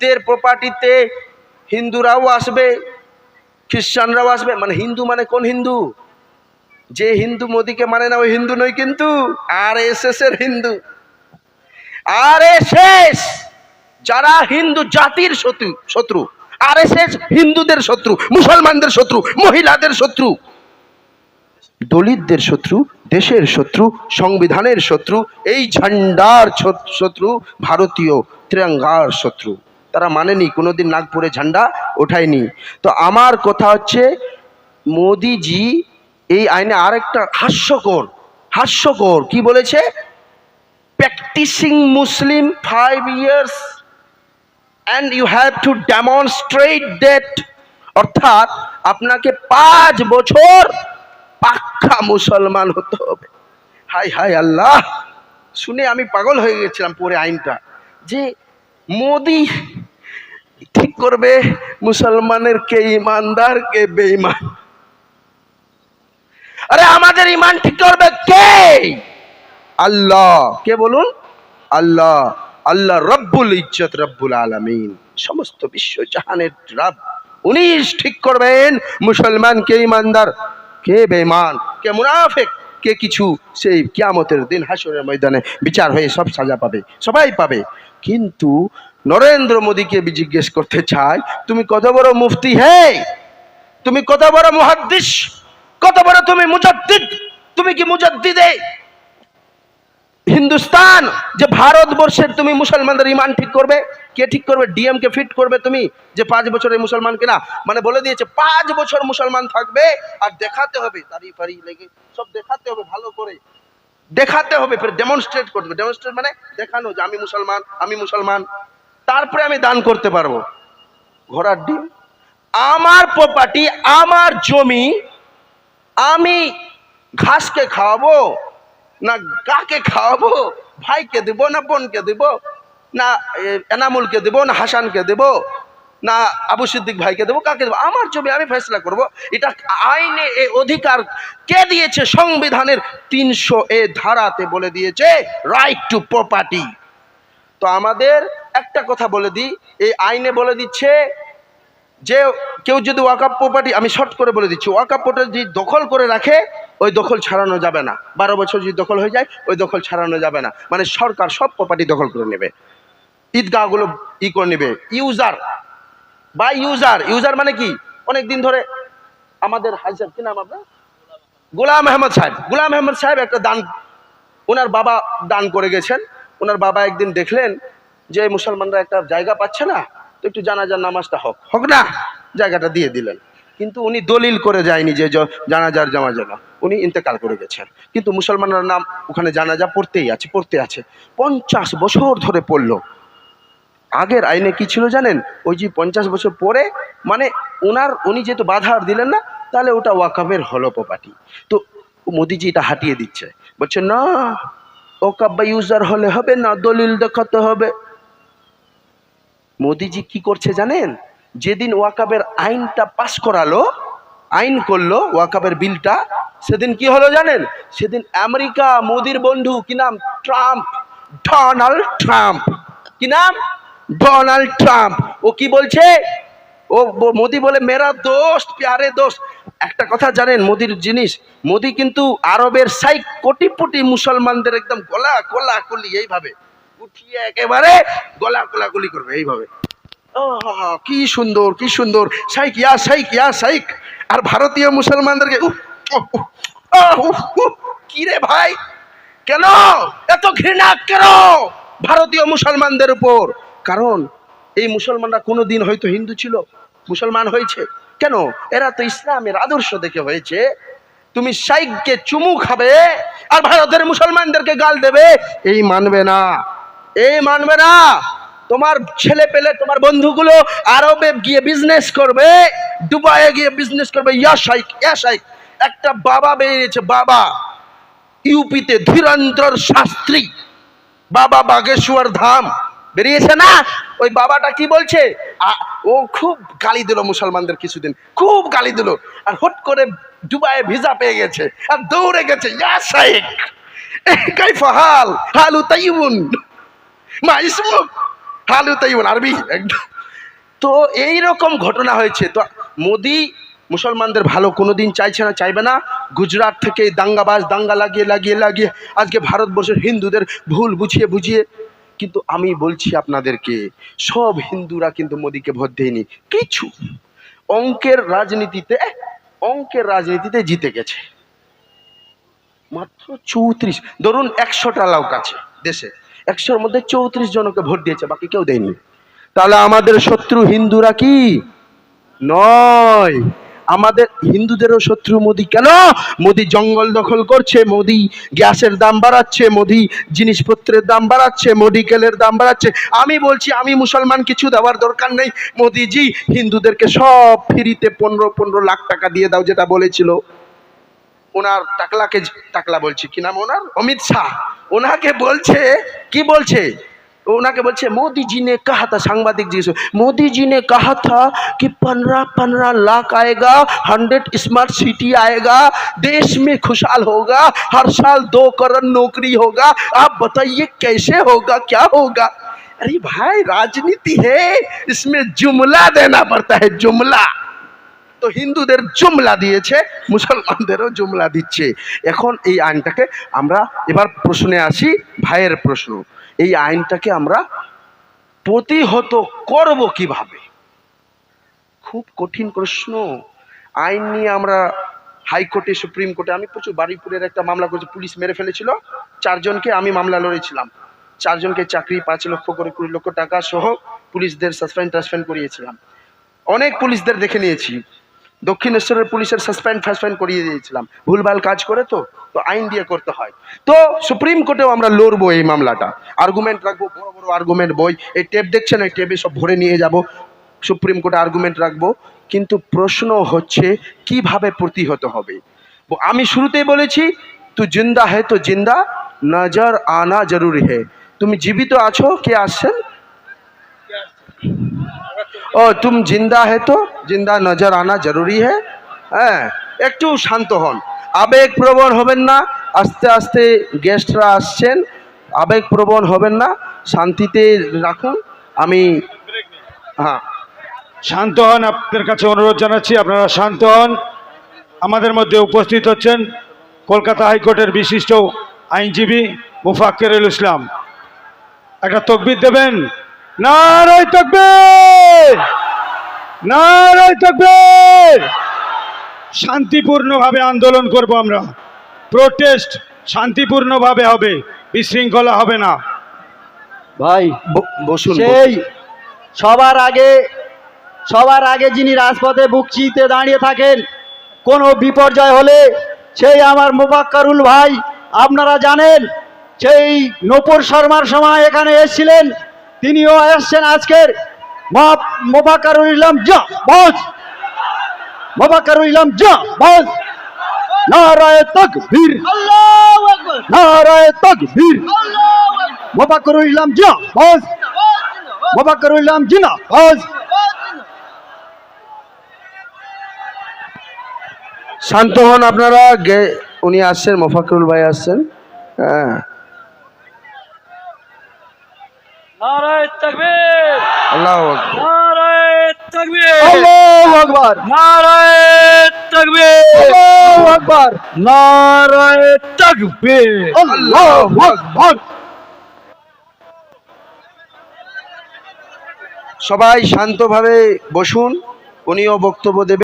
হিন্দুদের প্রপার্টিতে হিন্দুরাও আসবে, খ্রিস্টানরাও আসবে। মানে হিন্দু মানে কোন হিন্দু? যে হিন্দু মোদিকে মানে না ওই হিন্দু নয় কিন্তু আর এস এস এর হিন্দু। আর এস এস যারা হিন্দু জাতির শত্রু শত্রু। আর এস এস হিন্দুদের শত্রু, মুসলমানদের শত্রু, মহিলাদের শত্রু, দলিতদের শত্রু, দেশের শত্রু, সংবিধানের শত্রু, এই ঝান্ডার শত্রু, ভারতীয় ত্রিরঙ্গার শত্রু। তারা মানেনি, কোনোদিন নাগপুরে ঝান্ডা ওঠায়নি। তো আমার কথা হচ্ছে, মোদিজি এই আইনে আরেকটা হাস্যকর হাস্যকর, কি বলেছে? Practising Muslim five years and you have to demonstrate that অর্থাৎ আপনাকে পাঁচ বছর পাক্কা মুসলমান হতে হবে। হাই হাই, আল্লাহ! শুনে আমি পাগল হয়ে গেছিলাম পরে আইনটা। যে মোদি ঠিক করবে? মুসলমানের কে ইমানদার কে বেঈমান? আরে আমাদের ইমান ঠিক করবে কে? আল্লাহ। কে বলুন? আল্লাহ। আল্লাহ রব্বুল ইজ্জত রব্বুল আলামিন। সমস্ত বিশ্ব জাহানের রব উনি ঠিক করবেন। মুসলমান কে ইমানদার কে বেঈমান কে মুনাফেক? কে কিছু সেই কিয়ামতের দিন হাসরের ময়দানে বিচার হয়ে সব সাজা পাবে, সবাই পাবে। কিন্তু নরেন্দ্র মোদীকে জিজ্ঞেস করতে চাই, তুমি কত বড় মুফতি হে? তুমি কত বড় মুহাদ্দিস? কত বড় তুমি মুজাদ্দিদ? তুমি কি মুজাদ্দিদে? হিন্দুস্তান, যে ভারতবর্ষের তুমি মুসলমানদের ইমান ঠিক করবে? কে ঠিক করবে? ডিএম কে ফিট করবে তুমি? যে পাঁচ বছরের মুসলমান কিনা? মানে বলে দিয়েছে, পাঁচ বছর মুসলমান থাকবে আর দেখাতে হবে তারি ফারি লেগে, সব দেখাতে হবে ভালো করে। দেখাতে হবে, ফের ডেমনস্ট্রেট করতে হবে। ডেমনস্ট্রেট মানে দেখানো যে আমি মুসলমান আমি মুসলমান। তারপরে আমি দান করতে পারব। ঘোড়ার ডিম। আমার প্রপার্টি আমার জমি, আমি ঘাসকে খাওয়াবো না গাকে খাওয়াবো, ভাইকে দেবো না বোনকে দেবো? না এনামুলকে দেবো, না হাসানকে দেবো, না আবু সিদ্দিক ভাইকে দেবো, কাকে দেবো? আমার জমি আমি ফেসলা করব। এটা আইনে এ অধিকার কে দিয়েছে? সংবিধানের তিনশো এ ধারাতে বলে দিয়েছে রাইট টু প্রপার্টি তো আমাদের একটা কথা বলে দিই, এই আইনে বলে দিচ্ছে যে কেউ যদি ওয়াকাপ প্রপার্টি আমি শর্ট করে বলে দিচ্ছি ওয়াকাপ প্রপার্টি যদি দখল করে রাখে, ওই দখল ছাড়ানো যাবে না। বারো বছর যদি দখল হয়ে যায়, ওই দখল ছাড়ানো যাবে না। মানে সরকার সব প্রপার্টি দখল করে নেবে। ঈদগাহগুলো ই করে নেবে। ইউজার বা ইউজার ইউজার মানে কি? অনেক দিন ধরে আমাদের হাজার কি নাম আপনার? গোলাম আহমদ সাহেব। গোলাম আহমদ সাহেব একটা দান ওনার বাবা দান করে গেছেন। ওনার বাবা একদিন দেখলেন যে মুসলমানরা একটা জায়গা পাচ্ছে না, তো একটু জানাজার নামাজটা হোক। হোক না, জায়গাটা দিয়ে দিলেন। কিন্তু উনি দলিল করে যায়নি যে জানাজার জামা জানা উনি ইন্তেকাল করে গেছেন। কিন্তু মুসলমানরা নাম ওখানে জানাজা পড়তেই আছে, পড়তে আছে। পঞ্চাশ বছর ধরে পড়ল। আগের আইনে কি ছিল জানেন? ওই যে পঞ্চাশ বছর পরে মানে ওনার উনি যেহেতু বাধা আর দিলেন না, তাহলে ওটা ওয়াকাবের হলো প্রপার্টি তো মোদিজি এটা হাটিয়ে দিচ্ছে। বলছে, না ওকাব বা ইউজার হলে হবে না, দলিল দেখাতে হবে। মোদিজি কি করছে জানেন? যেদিন ওয়াকাবের আইনটা পাস করালো, আইন করল ওয়াকাবের বিলটা, সেদিন কি হলো জানেন? সেদিন আমেরিকা, মোদির বন্ধু, কি নাম? Trump, Donald Trump. কি নাম? ডোনাল্ড ট্রাম্প ও কি বলছে? ও মোদি বলে মেরা দোস্ত প্যারে দোস্ত। একটা কথা জানেন মোদির জিনিস মোদি কিন্তু আরবের সাই কোটি কোটি মুসলমানদের একদম গলা কোলা কলি এইভাবে। উঠিয়ে একেবারে গলা কোলা কলি করবে এইভাবে। কি সুন্দর কি সুন্দর। সাইক ইয়া সাইক ইয়া সাইক। আর ভারতীয় মুসলমানদেরকে উফ, উফ, উফ, আহ, উফ, উফ, কি রে ভাই? কেন? এত ঘৃণা কেন? ভারতীয় মুসলমানদের উপর। কারণ এই মুসলমানরা কোনো দিন হয়তো হিন্দু ছিল, মুসলমান হয়েছে। কেন? এরা তো ইসলামের আদর্শ দেখে হয়েছে। তুমি শাইককে চুমু খাবে আর ভারতের মুসলমানদেরকে গাল দেবে, এই মানবে না। এই মানবে না। তোমার ছেলে পেলে তোমার বন্ধুগুলো আরবে গিয়ে বিজনেস করবে, দুবাইয়ে গিয়ে বিজনেস করবে। ইয়া শাইক ইয়া শাইক। একটা বাবা বেরিয়েছে, বাবা। ইউপিতে ধীরেন্দ্র শাস্ত্রী। বাবা বাগেশ্বর ধাম। বেরিয়েছে না? ওই বাবাটা কি বলছে? ও খুব গালি দিল মুসলমানদের কিছুদিন, খুব গালি দিল। আর হট করে দুবাইয়ে ভিসা পেয়ে গেছে, আর দৌড়ে গেছে, ইয়া শাইক কাইফা হাল, হালু তাইবুন মা ইসমুক আরবি একদম। তো এই রকম ঘটনা হয়েছে। তো মোদি মুসলমানদের ভালো কোনোদিন চাইছে না, চাইবে না। গুজরাট থেকে দাঙ্গাবাজ, দাঙ্গা লাগিয়ে লাগিয়ে লাগিয়ে, আজকে ভারতবর্ষের হিন্দুদের ভুল বুঝিয়ে বুঝিয়ে কিন্তু আমি বলছি আপনাদেরকে, সব হিন্দুরা কিন্তু মোদিকে ভোট দেয়নি। কিছু। অঙ্কের রাজনীতিতে অঙ্কের রাজনীতিতে জিতে গেছে। মাত্র চৌত্রিশ। ধরুন একশোটা লোক আছে দেশে। একশোর মধ্যে চৌত্রিশ জনকে ভোট দিয়েছে, বাকি কেউ দেয়নি। তাহলে আমাদের শত্রু হিন্দুরা কি? নয়। আমাদের হিন্দুদেরও শত্রু মোদি কেন? মোদি জঙ্গল দখল করছে, মোদি গ্যাসের দাম বাড়াচ্ছে, মোদি জিনিসপত্রের দাম বাড়াচ্ছে মেডিকেলের দাম বাড়াচ্ছে। আমি বলছি, আমি মুসলমান, কিছু দেওয়ার দরকার নেই। মোদিজি, হিন্দুদেরকে সব ফ্রিতে পনেরো পনেরো লাখ টাকা দিয়ে দাও, যেটা বলেছিল। ওনার টাকলাকে, টাকলা বলছি, কি নাম ওনার? অমিত শাহ। ওনাকে বলছে, কি বলছে? ওনাকে বলছে मोदी जी ने कहा था सांबादिक जी से मोदी जी ने कहा था कि पंद्रह पंद्रह लाख आएगा हंड्रेड स्मार्ट सिटी आएगा देश में खुशहाल होगा हर साल दो करोड़ नौकरी होगा आप बताइए कैसे होगा क्या होगा अरे भाई राजनीति है इसमें जुमला देना पड़ता है जुमला তো হিন্দুদের জুমলা দিয়েছে মুসলমানদেরও জুমলা দিচ্ছে এখন এই আইনটাকে আমরা এবার প্রশ্নে আসি ভাইয়ের প্রশ্ন এই আইনটাকে আমরা প্রতিহত করব কীভাবে? খুব কঠিন প্রশ্ন। আইন নিয়ে আমরা হাইকোর্টে, সুপ্রিম কোর্টে, আমি প্রচুর বারুইপুরের একটা মামলা করেছি, পুলিশ মেরে ফেলেছিল। চারজনকে আমি মামলা লড়েছিলাম। চারজনকে চাকরি পাঁচ লক্ষ করে কুড়ি লক্ষ টাকা সহ পুলিশদের সাসপেন্ড টাসপেন্ড করিয়েছিলাম। অনেক পুলিশদের দেখে নিয়েছি। দক্ষিণেশ্বরের পুলিশের সাসপেন্ড ফাসপেন্ড করিয়ে দিয়েছিলাম। ভুলভাল কাজ করে তো তো আইন দিয়ে করতে হয়। তো সুপ্রিম কোর্টেও আমরা লড়বো এই মামলাটা। আর্গুমেন্ট রাখব, বড় বড় আর্গুমেন্ট বই, এই টেপ দেখছেন, এই টেপে সব ভরে নিয়ে যাব। সুপ্রিম কোর্টে আর্গুমেন্ট রাখব। কিন্তু প্রশ্ন হচ্ছে, কীভাবে প্রতিহত হবে? আমি শুরুতেই বলেছি, তু জিন্দা হে, তো জিন্দা, নজর আনা জরুরি হে। তুমি জীবিত আছো? কে আসছেন? ও, তুম জিন্দা হে তো জিন্দা নজর আনা জরুরি হে হ্যাঁ একটু শান্ত হন আবেগ প্রবণ হবেন না আস্তে আস্তে গেস্টরা আসছেন আবেগ প্রবণ হবেন না শান্তিতে রাখুন আমি হ্যাঁ শান্ত হন আপনাদের কাছে অনুরোধ জানাচ্ছি, আপনারা শান্ত হন। আমাদের মধ্যে উপস্থিত হচ্ছেন কলকাতা হাইকোর্টের বিশিষ্ট আইনজীবী মুফাক্কেরুল ইসলাম। একটা তকবির দেবেন? না নারায় তকবির! নারায় তকবির শান্তিপূর্ণভাবে আন্দোলন করব আমরা। প্রোটেস্ট শান্তিপূর্ণভাবে হবে বিশৃঙ্খলা হবে না। ভাই ব- বসুন সেই সবার আগে সবার আগে যিনি রাজপথে বুক চিতে দাঁড়িয়ে থাকেন কোনো বিপর্যয় হলে সেই আমার মোবাক্কারুল ভাই আপনারা জানেন সেই নপুর শর্মার সময় এখানে এসেছিলেন তিনিও এসছেন আজকের মা- মোবাক্কারুল ইসলাম যা বস। মোবাক্কারুল ইসলাম যা বস। নারায় তকবীর। নারায় তকবীর। মোবাক্কারুল ইসলাম যা বস। মোবাক্কারুল ইসলাম জিনা বস। শান্ত হন আপনারা গে- উনি আসছেন মোফাকরুল ভাই আসছেন। হ্যাঁ। নারায় তাকবীর। আল্লাহ নারায় তাকবীর। আল্লাহু আকবার। নারায় তাকবীর। আল্লাহু আকবার। নারায় তাকবীর। আল্লাহু আকবার। সবাই শান্তভাবে বসুন উনিও বক্তব্য দেবেন।